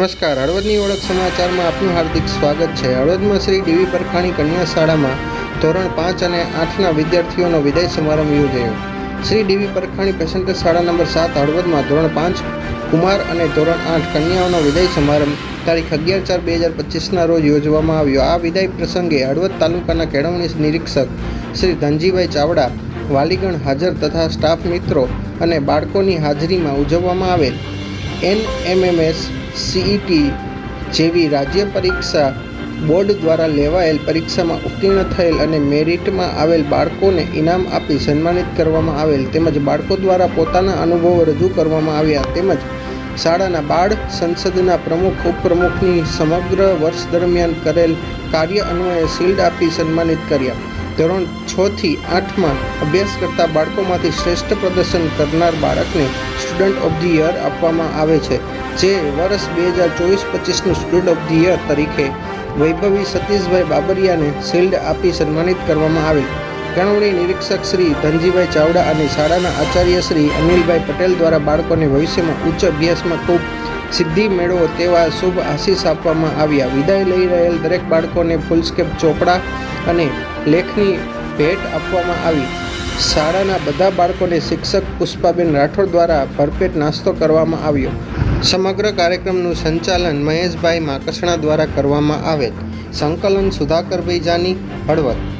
નમસ્કાર, હળવદની ઓળખ સમાચારમાં આપનું હાર્દિક સ્વાગત છે. હળવદમાં શ્રી ડીવી પરખાણી કન્યા શાળામાં ધોરણ પાંચ અને આઠના વિદ્યાર્થીઓનો વિદાય સમારંભ યોજાયો. શ્રી ડીવી પરખાણી પેસેન્ટર શાળા નંબર સાત, હળવદમાં ધોરણ પાંચ, કુમાર અને ધોરણ આઠ કન્યાઓનો વિદાય સમારંભ તારીખ અગિયાર ચાર બે હજાર પચીસના રોજ યોજવામાં આવ્યો. આ વિદાય પ્રસંગે હળવદ તાલુકાના કેળવણી નિરીક્ષક શ્રી ધનજીભાઈ ચાવડા, વાલીગણ હાજર તથા સ્ટાફ મિત્રો અને બાળકોની હાજરીમાં ઉજવવામાં આવેલ એનએમએમએસ સીઈટી જેવી રાજ્ય પરીક્ષા બોર્ડ દ્વારા લેવાયેલ પરીક્ષામાં ઉત્તીર્ણ થયેલ અને મેરિટમાં આવેલ બાળકોને ઇનામ આપી સન્માનિત કરવામાં આવેલ તેમજ બાળકો દ્વારા પોતાના અનુભવો રજૂ કરવામાં આવ્યા તેમજ શાળાના બાળ સંસદના પ્રમુખ, ઉપપ્રમુખની સમગ્ર વર્ષ દરમિયાન કરેલ કાર્ય અન્વયે શિલ્ડ આપી સન્માનિત કર્યા. ધોરણ છ થી આઠમાં અભ્યાસ કરતા બાળકોમાંથી શ્રેષ્ઠ પ્રદર્શન કરનાર બાળકને સ્ટુડન્ટ ઓફ ધી યર આપવામાં આવે છે, જે વર્ષ બે હજાર ચોવીસ પચીસનું સ્ટુડન્ટ ઓફ ધી યર તરીકે વૈભવી સતીશભાઈ બાબરિયાને શિલ્ડ આપી સન્માનિત કરવામાં આવી. કેળવણી નિરીક્ષક શ્રી ધનજીભાઈ ચાવડા અને શાળાના આચાર્ય શ્રી અનિલભાઈ પટેલ દ્વારા બાળકોને ભવિષ્યમાં ઉચ્ચ અભ્યાસમાં ખૂબ સિદ્ધિ મેળવો તેવા શુભ આશીષ આપવામાં આવ્યા. વિદાય લઈ રહેલ દરેક બાળકોને ફૂલસ્કેપ ચોપડા અને લેખની ભેટ આપવામાં આવી. શાળાના બધા બાળકોને શિક્ષક પુષ્પાબેન રાઠોડ દ્વારા ભરપેટ નાસ્તો કરવામાં આવ્યો. સમગ્ર કાર્યક્રમનું સંચાલન મહેશભાઈ માકસણા દ્વારા કરવામાં આવેલ. સંકલન સુધાકરભાઈ જાની, હળવદ.